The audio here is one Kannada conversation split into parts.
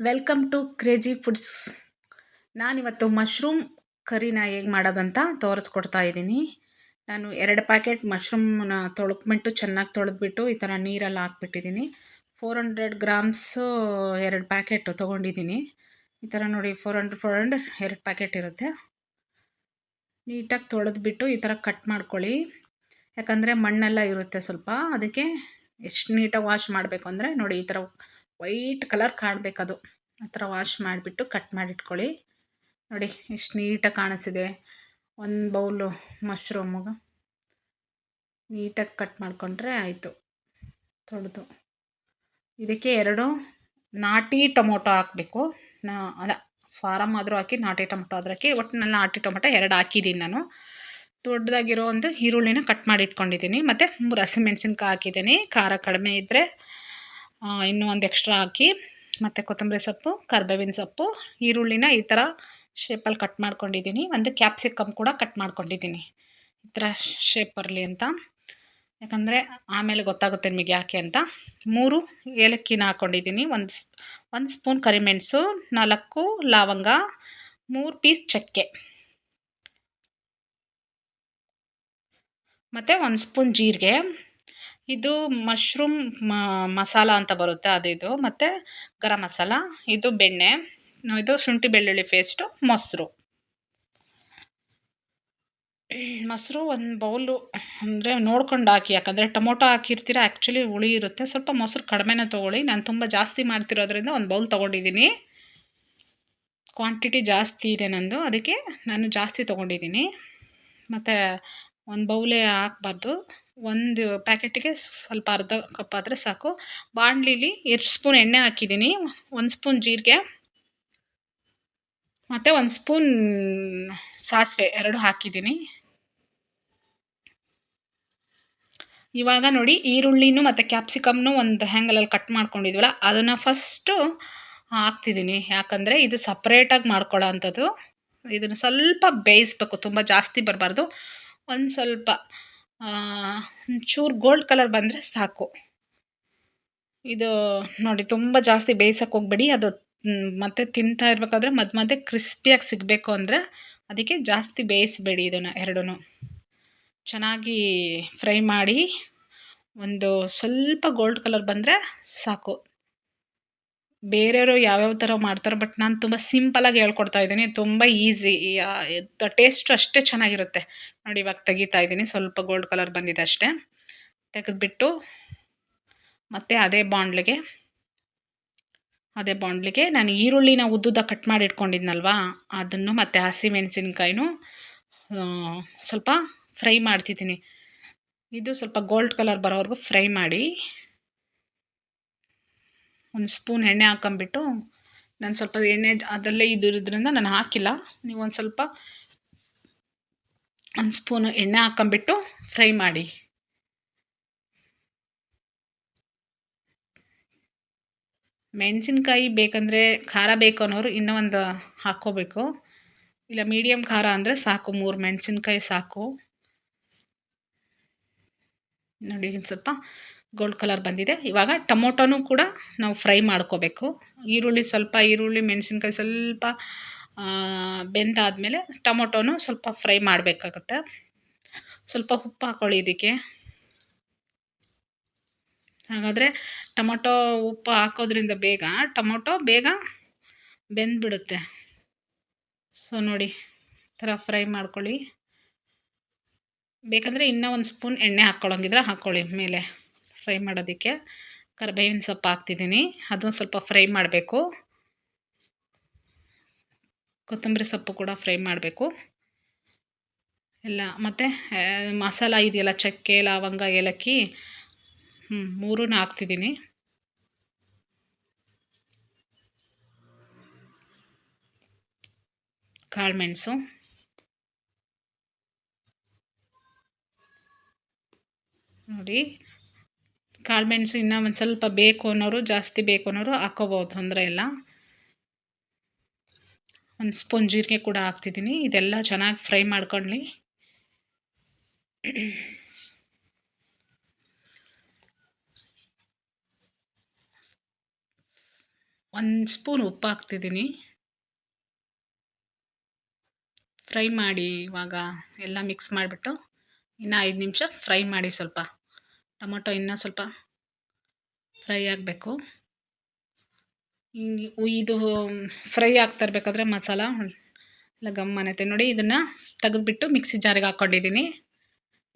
ವೆಲ್ಕಮ್ ಟು ಕ್ರೇಜಿ ಫುಡ್ಸ್ ನಾನಿವತ್ತು ಮಶ್ರೂಮ್ ಕರಿನ ಹೇಗೆ ಮಾಡೋದಂತ ತೋರಿಸ್ಕೊಡ್ತಾ ಇದ್ದೀನಿ. ನಾನು ಎರಡು ಪ್ಯಾಕೆಟ್ ಮಶ್ರೂಮ್ನ ತೊಳ್ಕೊಂಬಿಟ್ಟು ಚೆನ್ನಾಗಿ ತೊಳೆದ್ಬಿಟ್ಟು ಈ ಥರ ನೀರಲ್ಲಿ ಹಾಕ್ಬಿಟ್ಟಿದ್ದೀನಿ. ಫೋರ್ ಹಂಡ್ರೆಡ್ ಗ್ರಾಮ್ಸು ಎರಡು ಪ್ಯಾಕೆಟ್ ತೊಗೊಂಡಿದ್ದೀನಿ. ಈ ಥರ ನೋಡಿ ಫೋರ್ ಹಂಡ್ರೆಡ್ ಫೋರ್ ಹಂಡ್ರೆಡ್ ಎರಡು ಪ್ಯಾಕೆಟ್ ಇರುತ್ತೆ. ನೀಟಾಗಿ ತೊಳೆದ್ಬಿಟ್ಟು ಈ ಥರ ಕಟ್ ಮಾಡ್ಕೊಳ್ಳಿ. ಯಾಕಂದರೆ ಮಣ್ಣೆಲ್ಲ ಇರುತ್ತೆ ಸ್ವಲ್ಪ. ಅದಕ್ಕೆ ಎಷ್ಟು ನೀಟಾಗಿ ವಾಶ್ ಮಾಡಬೇಕು ಅಂದರೆ ನೋಡಿ, ಈ ಥರ ವೈಟ್ ಕಲರ್ ಕಾಣಬೇಕದು. ಆ ಥರ ವಾಶ್ ಮಾಡಿಬಿಟ್ಟು ಕಟ್ ಮಾಡಿಟ್ಕೊಳ್ಳಿ. ನೋಡಿ ಎಷ್ಟು ನೀಟಾಗಿ ಕಾಣಿಸಿದೆ ಒಂದು ಬೌಲು ಮಶ್ರೂಮು ನೀಟಾಗಿ ಕಟ್ ಮಾಡಿಕೊಂಡ್ರೆ ಆಯಿತು. ತೊಳೆದು. ಇದಕ್ಕೆ ಎರಡು ನಾಟಿ ಟೊಮೊಟೊ ಹಾಕಬೇಕು. ನಾ, ಅಲ್ಲ ಫಾರಮ್ ಆದರೂ ಹಾಕಿ ನಾಟಿ ಟೊಮೊಟೊ ಆದ್ರೂ ಹಾಕಿ ಒಟ್ಟು ನನ್ನ ನಾಟಿ ಟೊಮೊಟೊ ಎರಡು ಹಾಕಿದ್ದೀನಿ ನಾನು. ದೊಡ್ಡದಾಗಿರೋ ಒಂದು ಈರುಳ್ಳಿನ ಕಟ್ ಮಾಡಿ ಇಟ್ಕೊಂಡಿದ್ದೀನಿ ಮತ್ತು ಮೂರು ಹಸಿಮೆಣ್ಸಿನ್ಕಾಯಿ ಹಾಕಿದ್ದೀನಿ ಖಾರ ಕಡಿಮೆ ಇದ್ದರೆ ಇನ್ನೂ ಒಂದು ಎಕ್ಸ್ಟ್ರಾ ಹಾಕಿ, ಮತ್ತು ಕೊತ್ತಂಬರಿ ಸೊಪ್ಪು, ಕರ್ಬೇವಿನ ಸೊಪ್ಪು, ಈರುಳ್ಳಿನ ಈ ಥರ ಶೇಪಲ್ಲಿ ಕಟ್ ಮಾಡ್ಕೊಂಡಿದ್ದೀನಿ ಒಂದು ಕ್ಯಾಪ್ಸಿಕಮ್ ಕೂಡ ಕಟ್ ಮಾಡ್ಕೊಂಡಿದ್ದೀನಿ ಈ ಥರ ಶೇಪ್ ಬರಲಿ ಅಂತ. ಯಾಕಂದರೆ ಆಮೇಲೆ ಗೊತ್ತಾಗುತ್ತೆ ನಿಮಗೆ ಯಾಕೆ ಅಂತ. ಮೂರು ಏಲಕ್ಕಿನ ಹಾಕ್ಕೊಂಡಿದ್ದೀನಿ ಒಂದು ಒಂದು ಸ್ಪೂನ್ ಕರಿಮೆಣಸು, ನಾಲ್ಕು ಲವಂಗ, ಮೂರು ಪೀಸ್ ಚಕ್ಕೆ. ಮತ್ತು ಒಂದು ಸ್ಪೂನ್ ಜೀರಿಗೆ ಇದು ಮಶ್ರೂಮ್ ಮಸಾಲ ಅಂತ ಬರುತ್ತೆ, ಅದು ಇದು. ಮತ್ತು ಗರಂ ಮಸಾಲ ಇದು ಬೆಣ್ಣೆ ಇದು ಶುಂಠಿ ಬೆಳ್ಳುಳ್ಳಿ ಪೇಸ್ಟು ಮೊಸರು. ಮೊಸರು ಒಂದು ಬೌಲು ಅಂದರೆ ನೋಡ್ಕೊಂಡು ಹಾಕಿ, ಯಾಕಂದರೆ ಟೊಮೊಟೊ ಹಾಕಿರ್ತೀರ ಆ್ಯಕ್ಚುಲಿ ಹುಳಿ ಇರುತ್ತೆ. ಸ್ವಲ್ಪ ಮೊಸರು ಕಡಿಮೆನೇ ತೊಗೊಳ್ಳಿ. ನಾನು ತುಂಬ ಜಾಸ್ತಿ ಮಾಡ್ತಿರೋದ್ರಿಂದ ಒಂದು ಬೌಲ್ ತೊಗೊಂಡಿದ್ದೀನಿ ಕ್ವಾಂಟಿಟಿ ಜಾಸ್ತಿ ಇದೆ ನಂದು, ಅದಕ್ಕೆ ನಾನು ಜಾಸ್ತಿ ತೊಗೊಂಡಿದ್ದೀನಿ ಮತ್ತು ಒಂದು ಬೌಲೇ ಹಾಕ್ಬಾರ್ದು. ಒಂದು ಪ್ಯಾಕೆಟಿಗೆ ಸ್ವಲ್ಪ ಅರ್ಧ ಕಪ್ ಆದರೆ ಸಾಕು. ಬಾಣಲಿಲಿ ಎರಡು ಸ್ಪೂನ್ ಎಣ್ಣೆ ಹಾಕಿದ್ದೀನಿ. ಒಂದು ಸ್ಪೂನ್ ಜೀರಿಗೆ ಮತ್ತು ಒಂದು ಸ್ಪೂನ್ ಸಾಸಿವೆ ಎರಡು ಹಾಕಿದ್ದೀನಿ. ಇವಾಗ ನೋಡಿ ಈರುಳ್ಳಿನೂ ಮತ್ತು ಕ್ಯಾಪ್ಸಿಕಮ್ನು ಒಂದು ಹ್ಯಾಂಗಲಲ್ಲಿ ಕಟ್ ಮಾಡ್ಕೊಂಡಿದ್ವಲ್ಲ, ಅದನ್ನು ಫಸ್ಟು ಹಾಕ್ತಿದ್ದೀನಿ. ಯಾಕಂದರೆ ಇದು ಸಪ್ರೇಟಾಗಿ ಮಾಡ್ಕೊಳ್ಳೋ ಅಂಥದ್ದು. ಇದನ್ನು ಸ್ವಲ್ಪ ಬೇಯಿಸ್ಬೇಕು, ತುಂಬ ಜಾಸ್ತಿ ಬರಬಾರ್ದು. ಒಂದು ಸ್ವಲ್ಪ ಒಂಚೂರು ಗೋಲ್ಡ್ ಕಲರ್ ಬಂದರೆ ಸಾಕು. ಇದು ನೋಡಿ, ತುಂಬ ಜಾಸ್ತಿ ಬೇಯಿಸೋಕೆ ಹೋಗ್ಬೇಡಿ. ಅದು ಮತ್ತೆ ತಿಂತಾ ಇರಬೇಕಾದ್ರೆ ಮಧ್ಯ ಮಧ್ಯೆ ಕ್ರಿಸ್ಪಿಯಾಗಿ ಸಿಗಬೇಕು ಅಂದರೆ ಅದಕ್ಕೆ ಜಾಸ್ತಿ ಬೇಯಿಸಬೇಡಿ ಇದನ್ನು ಎರಡೂ ಚೆನ್ನಾಗಿ ಫ್ರೈ ಮಾಡಿ ಒಂದು ಸ್ವಲ್ಪ ಗೋಲ್ಡ್ ಕಲರ್ ಬಂದರೆ ಸಾಕು. ಬೇರೆಯವರು ಯಾವ್ಯಾವ ಥರ ಮಾಡ್ತಾರೆ ಬಟ್ ನಾನು ತುಂಬ ಸಿಂಪಲಾಗಿ ಹೇಳ್ಕೊಡ್ತಾ ಇದ್ದೀನಿ. ತುಂಬ ಈಸಿ ಟೇಸ್ಟು ಅಷ್ಟೇ ಚೆನ್ನಾಗಿರುತ್ತೆ. ನೋಡಿ, ಇವಾಗ ತೆಗಿತಾ ಇದ್ದೀನಿ. ಸ್ವಲ್ಪ ಗೋಲ್ಡ್ ಕಲರ್ ಬಂದಿದೆ ಅಷ್ಟೇ. ತೆಗೆದ್ಬಿಟ್ಟು ಮತ್ತು ಅದೇ ಬಾಂಡ್ಲಿಗೆ ಅದೇ ಬಾಂಡ್ಲಿಗೆ ನಾನು ಈರುಳ್ಳಿನ ಉದ್ದುದ ಕಟ್ ಮಾಡಿ ಇಟ್ಕೊಂಡಿದ್ನಲ್ವಾ, ಅದನ್ನು ಮತ್ತು ಹಸಿಮೆಣಸಿನ್ಕಾಯಿನೂ ಸ್ವಲ್ಪ ಫ್ರೈ ಮಾಡ್ತಿದ್ದೀನಿ. ಇದು ಸ್ವಲ್ಪ ಗೋಲ್ಡ್ ಕಲರ್ ಬರೋವರೆಗೂ ಫ್ರೈ ಮಾಡಿ ಒಂದು ಸ್ಪೂನ್ ಎಣ್ಣೆ ಹಾಕೊಂಬಿಟ್ಟು ನಾನು ಸ್ವಲ್ಪ ಎಣ್ಣೆ ಅದರಲ್ಲೇ ಇದ್ದಿರೋದ್ರಿಂದ ನಾನು ಹಾಕಿಲ್ಲ. ನೀವು ಒಂದು ಸ್ವಲ್ಪ ಒಂದು ಸ್ಪೂನು ಎಣ್ಣೆ ಹಾಕೊಂಬಿಟ್ಟು ಫ್ರೈ ಮಾಡಿ. ಮೆಣಸಿನ್ಕಾಯಿ ಬೇಕಂದರೆ ಖಾರ ಬೇಕು ಅನ್ನೋರು ಇನ್ನೂ ಒಂದು ಹಾಕ್ಕೋಬೇಕು. ಇಲ್ಲ ಮೀಡಿಯಮ್ ಖಾರ ಅಂದರೆ ಸಾಕು, ಮೂರು ಮೆಣಸಿನ್ಕಾಯಿ ಸಾಕು. ನೋಡಿ, ಸ್ವಲ್ಪ ಗೋಲ್ಡ್ ಕಲರ್ ಬಂದಿದೆ. ಇವಾಗ ಟೊಮೊಟೊನೂ ಕೂಡ ನಾವು ಫ್ರೈ ಮಾಡ್ಕೋಬೇಕು. ಈರುಳ್ಳಿ ಸ್ವಲ್ಪ ಈರುಳ್ಳಿ, ಮೆಣಸಿನ್ಕಾಯಿ ಸ್ವಲ್ಪ ಬೆಂದಾದಮೇಲೆ ಟೊಮೊಟೊನೂ ಸ್ವಲ್ಪ ಫ್ರೈ ಮಾಡಬೇಕಾಗತ್ತೆ. ಸ್ವಲ್ಪ ಉಪ್ಪು ಹಾಕ್ಕೊಳ್ಳಿ ಇದಕ್ಕೆ. ಹಾಗಾದರೆ ಟೊಮೊಟೊ ಉಪ್ಪು ಹಾಕೋದ್ರಿಂದ ಬೇಗ, ಟೊಮೊಟೊ ಬೇಗ ಬೆಂದ್ಬಿಡುತ್ತೆ. ಸೊ ನೋಡಿ ಥರ ಫ್ರೈ ಮಾಡ್ಕೊಳ್ಳಿ. ಬೇಕಂದರೆ ಇನ್ನೂ ಒಂದು ಸ್ಪೂನ್ ಎಣ್ಣೆ ಹಾಕ್ಕೊಳ್ಳೋಂಗಿದ್ರೆ ಹಾಕ್ಕೊಳ್ಳಿ ಮೇಲೆ. ಫ್ರೈ ಮಾಡೋದಕ್ಕೆ ಕರಿಬೇವಿನ ಸೊಪ್ಪು ಹಾಕ್ತಿದ್ದೀನಿ. ಅದನ್ನು ಸ್ವಲ್ಪ ಫ್ರೈ ಮಾಡಬೇಕು. ಕೊತ್ತಂಬರಿ ಸೊಪ್ಪು ಕೂಡ ಫ್ರೈ ಮಾಡಬೇಕು. ಎಲ್ಲ ಮತ್ತು ಮಸಾಲ ಇದೆಯಲ್ಲ, ಚಕ್ಕೆ, ಲವಂಗ, ಏಲಕ್ಕಿ ಹ್ಞೂ ಮೂರೂ ಹಾಕ್ತಿದ್ದೀನಿ. ಕಾಳುಮೆಣಸು ನೋಡಿ ಕಾಳುಮೆಣಸು ಇನ್ನೂ ಒಂದು ಸ್ವಲ್ಪ ಬೇಕು ಅನ್ನೋರು, ಜಾಸ್ತಿ ಬೇಕು ಅನ್ನೋರು ಹಾಕ್ಕೋಬೋದು ತೊಂದರೆ ಇಲ್ಲ. ಒಂದು ಸ್ಪೂನ್ ಜೀರಿಗೆ ಕೂಡ ಹಾಕ್ತಿದ್ದೀನಿ. ಇದೆಲ್ಲ ಚೆನ್ನಾಗಿ ಫ್ರೈ ಮಾಡ್ಕೊಳ್ಳಿ. ಒಂದು ಸ್ಪೂನ್ ಉಪ್ಪು ಹಾಕ್ತಿದ್ದೀನಿ. ಫ್ರೈ ಮಾಡಿ ಇವಾಗ ಎಲ್ಲ ಮಿಕ್ಸ್ ಮಾಡಿಬಿಟ್ಟು ಇನ್ನು ಐದು ನಿಮಿಷ ಫ್ರೈ ಮಾಡಿ ಸ್ವಲ್ಪ. ಟೊಮೊಟೊ ಇನ್ನೂ ಸ್ವಲ್ಪ ಫ್ರೈ ಆಗಬೇಕು. ಇದು ಫ್ರೈ ಆಗ್ತಾ ಇರಬೇಕಾದ್ರೆ ಮಸಾಲ, ಎಲ್ಲ ಗಮ್ಮ ಅನ್ನತ್ತೆ ನೋಡಿ, ಇದನ್ನು ತೆಗೆದುಬಿಟ್ಟು ಮಿಕ್ಸಿ ಜಾರಿಗೆ ಹಾಕ್ಕೊಂಡಿದ್ದೀನಿ.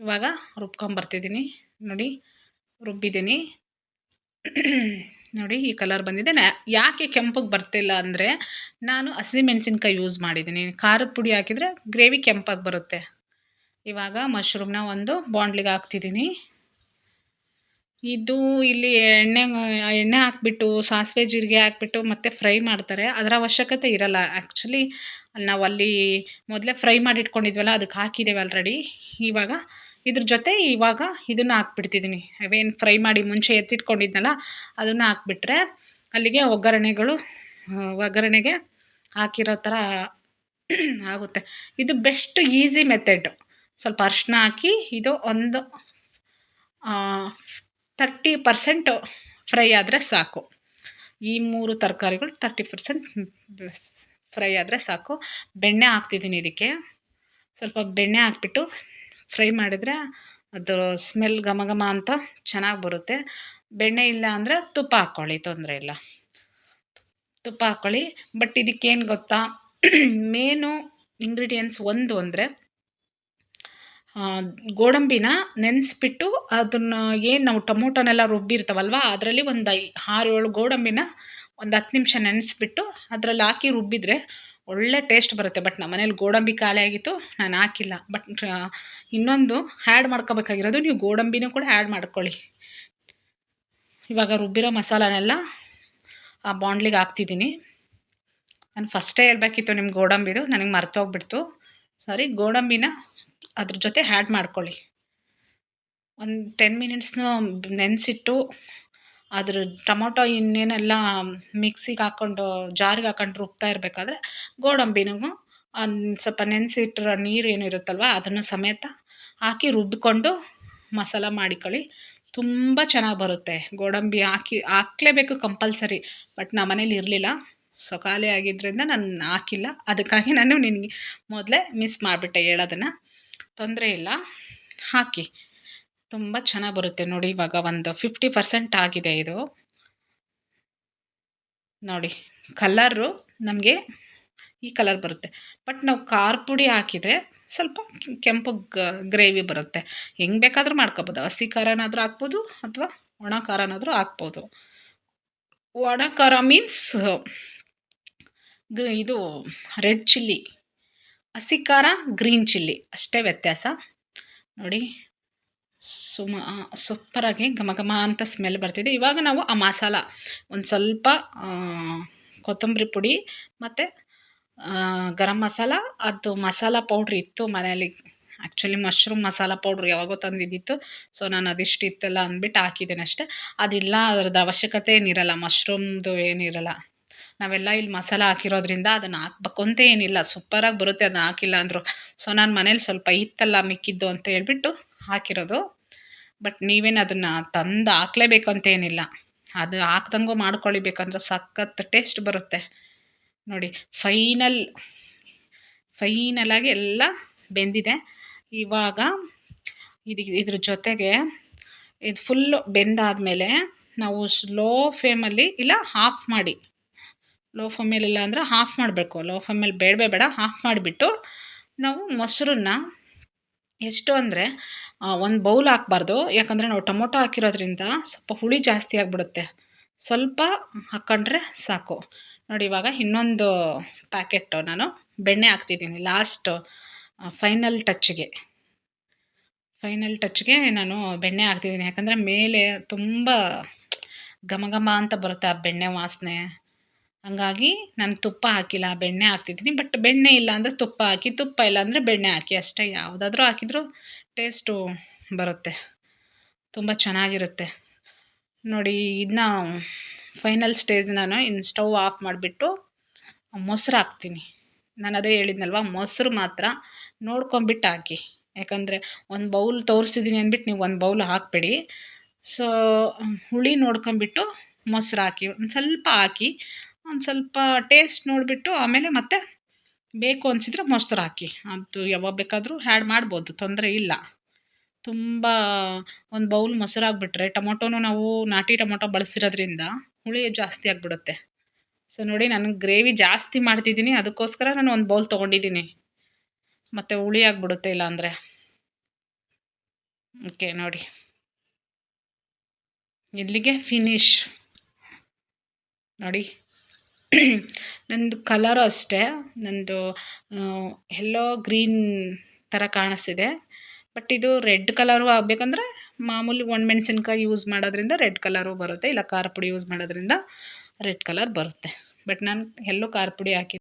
ಇವಾಗ ರುಬ್ಕೊಂಬರ್ತಿದ್ದೀನಿ. ನೋಡಿ, ರುಬ್ಬಿದ್ದೀನಿ. ನೋಡಿ, ಈ ಕಲರ್ ಬಂದಿದೆ. ಯಾಕೆ ಕೆಂಪಗೆ ಬರ್ತಿಲ್ಲ ಅಂದರೆ, ನಾನು ಹಸಿಮೆಣ್ಸಿನ್ಕಾಯಿ ಯೂಸ್ ಮಾಡಿದ್ದೀನಿ. ಖಾರದ ಪುಡಿ ಹಾಕಿದರೆ ಗ್ರೇವಿ ಕೆಂಪಾಗಿ ಬರುತ್ತೆ. ಇವಾಗ ಮಶ್ರೂಮ್ನ ಒಂದು ಬಾಂಡ್ಲಿಗೆ ಹಾಕ್ತಿದ್ದೀನಿ. ಇದು ಇಲ್ಲಿ ಎಣ್ಣೆ ಎಣ್ಣೆ ಹಾಕ್ಬಿಟ್ಟು, ಸಾಸಿವೆ ಜೀರಿಗೆ ಹಾಕ್ಬಿಟ್ಟು ಮತ್ತೆ ಫ್ರೈ ಮಾಡ್ತಾರೆ. ಅದರ ಅವಶ್ಯಕತೆ ಇರಲ್ಲ. ಆ್ಯಕ್ಚುಲಿ ನಾವು ಅಲ್ಲಿ ಮೊದಲೇ ಫ್ರೈ ಮಾಡಿ ಇಟ್ಕೊಂಡಿದ್ವಲ್ಲ ಅದಕ್ಕೆ ಹಾಕಿದ್ದೇವೆ ಆಲ್ರೆಡಿ ಇವಾಗ ಇದ್ರ ಜೊತೆ ಇವಾಗ ಇದನ್ನು ಹಾಕ್ಬಿಡ್ತಿದ್ದೀನಿ ಅವೇನು ಫ್ರೈ ಮಾಡಿ ಮುಂಚೆ ಎತ್ತಿಟ್ಕೊಂಡಿದ್ನಲ್ಲ, ಅದನ್ನು ಹಾಕ್ಬಿಟ್ರೆ ಅಲ್ಲಿಗೆ ಒಗ್ಗರಣೆಗಳು, ಒಗ್ಗರಣೆಗೆ ಹಾಕಿರೋ ಥರ ಆಗುತ್ತೆ. ಇದು ಬೆಸ್ಟ್ ಈಸಿ ಮೆಥಡ್ ಸ್ವಲ್ಪ ಅರಿಶಿನ ಹಾಕಿ, ಇದು ಒಂದು ತರ್ಟಿ ಪರ್ಸೆಂಟು ಫ್ರೈ ಆದರೆ ಸಾಕು. ಈ ಮೂರು ತರಕಾರಿಗಳು ತರ್ಟಿ ಪರ್ಸೆಂಟ್ ಫ್ರೈ ಆದರೆ ಸಾಕು. ಬೆಣ್ಣೆ ಹಾಕ್ತಿದ್ದೀನಿ ಇದಕ್ಕೆ. ಸ್ವಲ್ಪ ಬೆಣ್ಣೆ ಹಾಕ್ಬಿಟ್ಟು ಫ್ರೈ ಮಾಡಿದರೆ ಅದು ಸ್ಮೆಲ್ ಘಮ ಘಮ ಅಂತ ಚೆನ್ನಾಗಿ ಬರುತ್ತೆ. ಬೆಣ್ಣೆ ಇಲ್ಲ ಅಂದರೆ ತುಪ್ಪ ಹಾಕ್ಕೊಳ್ಳಿ ತೊಂದರೆ ಇಲ್ಲ. ತುಪ್ಪ ಹಾಕ್ಕೊಳ್ಳಿ ಬಟ್ ಇದಕ್ಕೇನು ಗೊತ್ತಾ? ಮೇನು ಇಂಗ್ರೀಡಿಯೆಂಟ್ಸ್ ಒಂದು ಅಂದರೆ ಗೋಡಂಬಿನ ನೆನೆಸ್ಬಿಟ್ಟು ಅದನ್ನ ಏನು ನಾವು ಟೊಮೊಟೊನೆಲ್ಲ ರುಬ್ಬಿರ್ತಾವಲ್ವ, ಅದರಲ್ಲಿ ಒಂದು ಐ ಆರು ಏಳು ಗೋಡಂಬಿನ ಒಂದು ಹತ್ತು ನಿಮಿಷ ನೆನೆಸ್ಬಿಟ್ಟು ಅದರಲ್ಲಿ ಹಾಕಿ ರುಬ್ಬಿದ್ರೆ ಒಳ್ಳೆ ಟೇಸ್ಟ್ ಬರುತ್ತೆ. ಬಟ್ ನಮ್ಮ ಮನೇಲಿ ಗೋಡಂಬಿ ಖಾಲಿ ಆಗಿತ್ತು, ನಾನು ಹಾಕಿಲ್ಲ. ಬಟ್ ಇನ್ನೊಂದು ಹ್ಯಾಡ್ ಮಾಡ್ಕೋಬೇಕಾಗಿರೋದು, ನೀವು ಗೋಡಂಬಿನೂ ಕೂಡ ಆ್ಯಡ್ ಮಾಡ್ಕೊಳ್ಳಿ. ಇವಾಗ ರುಬ್ಬಿರೋ ಮಸಾಲನೆಲ್ಲ ಆ ಬಾಂಡ್ಲಿಗೆ ಹಾಕ್ತಿದ್ದೀನಿ. ನಾನು ಫಸ್ಟೇ ಹೇಳಬೇಕಿತ್ತು ನಿಮ್ಮ ಗೋಡಂಬಿದು, ನನಗೆ ಮರ್ತೋಗ್ಬಿಡ್ತು ಸಾರಿ, ಗೋಡಂಬಿನ ಅದ್ರ ಜೊತೆ ಆ್ಯಡ್ ಮಾಡ್ಕೊಳ್ಳಿ. ಒಂದು ಟೆನ್ ಮಿನಿಟ್ಸ್ನು ನೆನೆಸಿಟ್ಟು ಅದ್ರ ಟೊಮೊಟೊ ಇನ್ನೇನೆಲ್ಲ ಮಿಕ್ಸಿಗೆ ಹಾಕ್ಕೊಂಡು ಜಾರಿಗೆ ಹಾಕ್ಕೊಂಡು ರುಬ್ತಾ ಇರಬೇಕಾದ್ರೆ ಗೋಡಂಬಿನೂ ಒಂದು ಸ್ವಲ್ಪ ನೆನೆಸಿಟ್ಟಿರೋ ನೀರು ಏನಿರುತ್ತಲ್ವ ಅದನ್ನು ಸಮೇತ ಹಾಕಿ ರುಬ್ಬಿಕೊಂಡು ಮಸಾಲ ಮಾಡಿಕೊಳ್ಳಿ. ತುಂಬ ಚೆನ್ನಾಗಿ ಬರುತ್ತೆ. ಗೋಡಂಬಿ ಹಾಕಿ, ಹಾಕ್ಲೇಬೇಕು ಕಂಪಲ್ಸರಿ. ಬಟ್ ನಮ್ಮ ಮನೇಲಿ ಇರಲಿಲ್ಲ. ಸೊ ಖಾಲಿ ಆಗಿದ್ದರಿಂದ ನಾನು ಹಾಕಿಲ್ಲ. ಅದಕ್ಕಾಗಿ ನಾನು ನಿನಗೆ ಮೊದಲೇ ಮಿಸ್ ಮಾಡಿಬಿಟ್ಟೆ ಹೇಳೋದನ್ನು. ತೊಂದರೆ ಇಲ್ಲ. ಹಾಕಿ. ತುಂಬ ಚೆನ್ನಾಗಿ ಬರುತ್ತೆ ನೋಡಿ ಇವಾಗ ಒಂದು ಫಿಫ್ಟಿ ಪರ್ಸೆಂಟ್ ಆಗಿದೆ ಇದು. ನೋಡಿ ಕಲರು ನಮಗೆ ಈ ಕಲರ್ ಬರುತ್ತೆ. ಬಟ್ ನಾವು ಖಾರ ಪುಡಿ ಹಾಕಿದರೆ ಸ್ವಲ್ಪ ಕೆಂಪು ಗ್ರೇವಿ ಬರುತ್ತೆ. ಹೆಂಗೆ ಬೇಕಾದರೂ ಮಾಡ್ಕೋಬೋದು. ಹಸಿ ಖಾರನಾದರೂ ಹಾಕ್ಬೋದು ಅಥವಾ ಒಣ ಖಾರನಾದರೂ ಹಾಕ್ಬೋದು. ಒಣ ಖಾರ ಮೀನ್ಸ್ ಇದು ರೆಡ್ ಚಿಲ್ಲಿ ಹಸಿ ಖಾರ ಗ್ರೀನ್ ಚಿಲ್ಲಿ ಅಷ್ಟೇ ವ್ಯತ್ಯಾಸ. ನೋಡಿ, ಸುಮ ಸೂಪರಾಗಿ ಘಮ ಘಮ ಅಂತ ಸ್ಮೆಲ್ ಬರ್ತಿದೆ. ಇವಾಗ ನಾವು ಆ ಮಸಾಲ, ಒಂದು ಸ್ವಲ್ಪ ಕೊತ್ತಂಬರಿ ಪುಡಿ ಮತ್ತು ಗರಂ ಮಸಾಲ, ಅದು ಮಸಾಲ ಪೌಡ್ರ್ ಇತ್ತು ಮನೆಯಲ್ಲಿ. ಆ್ಯಕ್ಚುಲಿ ಮಶ್ರೂಮ್ ಮಸಾಲ ಪೌಡ್ರ್ ಯಾವಾಗೋ ತಂದಿದ್ದಿತ್ತು. ಸೊ ನಾನು ಅದಿಷ್ಟು ಇತ್ತಲ್ಲ ಅಂದ್ಬಿಟ್ಟು ಹಾಕಿದ್ದೇನೆ ಅಷ್ಟೇ ಅದಿಲ್ಲ ಅದ್ರದ್ದು ಅವಶ್ಯಕತೆ ಏನಿರಲ್ಲ ಮಶ್ರೂಮ್ದು ಏನಿರಲ್ಲ. ನಾವೆಲ್ಲ ಇಲ್ಲಿ ಮಸಾಲ ಹಾಕಿರೋದ್ರಿಂದ ಅದನ್ನು ಹಾಕ್ಬೇಕು ಅಂತ ಏನಿಲ್ಲ. ಸೂಪರಾಗಿ ಬರುತ್ತೆ ಅದನ್ನ ಹಾಕಿಲ್ಲ ಅಂದರು. ಸೊ ನಾನು ಮನೇಲಿ ಸ್ವಲ್ಪ ಇತ್ತಲ್ಲ ಮಿಕ್ಕಿದ್ದು ಅಂತ ಹೇಳ್ಬಿಟ್ಟು ಹಾಕಿರೋದು. ಬಟ್ ನೀವೇನು ಅದನ್ನು ತಂದು ಹಾಕ್ಲೇಬೇಕು ಅಂತ ಏನಿಲ್ಲ. ಅದು ಹಾಕ್ದಂಗೂ ಮಾಡ್ಕೊಳ್ಳಿ ಬೇಕಂದ್ರೆ ಸಖತ್ ಟೇಸ್ಟ್ ಬರುತ್ತೆ. ನೋಡಿ ಫೈನಲ್ ಫೈನಲಾಗಿ ಎಲ್ಲ ಬೆಂದಿದೆ. ಇವಾಗ ಇದು, ಇದ್ರ ಜೊತೆಗೆ ಇದು ಫುಲ್ಲು ಬೆಂದಾದಮೇಲೆ ನಾವು ಸ್ಲೋ ಫ್ಲೇಮಲ್ಲಿ ಇಲ್ಲ ಹಾಫ್ ಮಾಡಿ ಲೋ ಫ್ಲೇಮಲ್ಲಿಲ್ಲ ಅಂದರೆ ಹಾಫ್ ಮಾಡಬೇಕು. ಲೋ ಫ್ಲೇಮಲ್ಲಿ ಬೇಡವೇ ಬೇಡ ಹಾಫ್ ಮಾಡಿಬಿಟ್ಟು ನಾವು ಮೊಸರನ್ನ ಎಷ್ಟು ಅಂದರೆ ಒಂದು ಬೌಲ್ ಹಾಕ್ಬಾರ್ದು. ಯಾಕಂದರೆ ನಾವು ಟೊಮೊಟೊ ಹಾಕಿರೋದ್ರಿಂದ ಸ್ವಲ್ಪ ಹುಳಿ ಜಾಸ್ತಿ ಆಗಿಬಿಡುತ್ತೆ. ಸ್ವಲ್ಪ ಹಾಕ್ಕೊಂಡ್ರೆ ಸಾಕು. ನೋಡಿ, ಇವಾಗ ಇನ್ನೊಂದು ಪ್ಯಾಕೆಟು ನಾನು ಬೆಣ್ಣೆ ಹಾಕ್ತಿದ್ದೀನಿ. ಲಾಸ್ಟು ಫೈನಲ್ ಟಚ್ಗೆ ಫೈನಲ್ ಟಚ್ಗೆ ನಾನು ಬೆಣ್ಣೆ ಹಾಕ್ತಿದ್ದೀನಿ. ಯಾಕಂದರೆ ಮೇಲೆ ತುಂಬ ಘಮ ಘಮ ಅಂತ ಬರುತ್ತೆ ಆ ಬೆಣ್ಣೆ ವಾಸನೆ. ಹಂಗಾಗಿ ನಾನು ತುಪ್ಪ ಹಾಕಿಲ್ಲ, ಬೆಣ್ಣೆ ಹಾಕ್ತಿದ್ದೀನಿ ಬಟ್ ಬೆಣ್ಣೆ ಇಲ್ಲ ಅಂದರೆ ತುಪ್ಪ ಹಾಕಿ, ತುಪ್ಪ ಇಲ್ಲ ಅಂದರೆ ಬೆಣ್ಣೆ ಹಾಕಿ ಅಷ್ಟೇ. ಯಾವುದಾದ್ರೂ ಹಾಕಿದ್ರೂ ಟೇಸ್ಟು ಬರುತ್ತೆ. ತುಂಬ ಚೆನ್ನಾಗಿರುತ್ತೆ. ನೋಡಿ ಇದನ್ನ ಫೈನಲ್ ಸ್ಟೇಜ್ ನಾನು ಇನ್ನು ಸ್ಟವ್ ಆಫ್ ಮಾಡಿಬಿಟ್ಟು ಮೊಸರು ಹಾಕ್ತೀನಿ. ನಾನು ಅದೇ ಹೇಳಿದ್ನಲ್ವ, ಮೊಸರು ಮಾತ್ರ ನೋಡ್ಕೊಂಬಿಟ್ಟು ಹಾಕಿ. ಯಾಕಂದರೆ ಒಂದು ಬೌಲ್ ತೋರಿಸಿದ್ದೀನಿ ಅಂದ್ಬಿಟ್ಟು ನೀವು ಒಂದು ಬೌಲ್ ಹಾಕಬೇಡಿ. ಸೊ ಹುಳಿ ನೋಡ್ಕೊಂಬಿಟ್ಟು ಮೊಸರು ಹಾಕಿ, ಒಂದು ಸ್ವಲ್ಪ ಹಾಕಿ ಒಂದು ಸ್ವಲ್ಪ ಟೇಸ್ಟ್ ನೋಡಿಬಿಟ್ಟು ಆಮೇಲೆ ಮತ್ತೆ ಬೇಕು ಅನಿಸಿದ್ರೆ ಮೊಸರು ಹಾಕಿ. ಅದು ಯಾವಾಗ ಬೇಕಾದರೂ ಹ್ಯಾಡ್ ಮಾಡ್ಬೋದು, ತೊಂದರೆ ಇಲ್ಲ. ತುಂಬ ಒಂದು ಬೌಲ್ ಮೊಸರು ಹಾಕ್ಬಿಟ್ರೆ ಟೊಮೊಟೊನೂ ನಾವು ನಾಟಿ ಟೊಮೊಟೊ ಬಳಸಿರೋದ್ರಿಂದ ಹುಳಿ ಜಾಸ್ತಿ ಆಗಿಬಿಡುತ್ತೆ. ಸೊ ನೋಡಿ ನಾನು ಗ್ರೇವಿ ಜಾಸ್ತಿ ಮಾಡ್ತಿದ್ದೀನಿ, ಅದಕ್ಕೋಸ್ಕರ ನಾನು ಒಂದು ಬೌಲ್ ತೊಗೊಂಡಿದ್ದೀನಿ. ಮತ್ತು ಹುಳಿ ಆಗಿಬಿಡುತ್ತೆ ಇಲ್ಲಾಂದರೆ ಓಕೆ ನೋಡಿ. ಇಲ್ಲಿಗೆ ಫಿನಿಶ್ ನೋಡಿ. ನಂದು ಕಲರು ಅಷ್ಟೇ. ನಂದು ಎಲ್ಲೋ ಗ್ರೀನ್ ಥರ ಕಾಣಿಸ್ತಿದೆ. ಬಟ್ ಇದು ರೆಡ್ ಕಲರು ಆಗಬೇಕಂದ್ರೆ ಮಾಮೂಲಿ ಒಣಮೆಣ್ಸಿನ್ಕಾಯಿ ಯೂಸ್ ಮಾಡೋದ್ರಿಂದ ರೆಡ್ ಕಲರು ಬರುತ್ತೆ. ಇಲ್ಲ ಖಾರ ಪುಡಿ ಯೂಸ್ ಮಾಡೋದ್ರಿಂದ ರೆಡ್ ಕಲರ್ ಬರುತ್ತೆ. ಬಟ್ ನಾನು ಎಲ್ಲೋ ಖಾರ ಪುಡಿ ಹಾಕಿ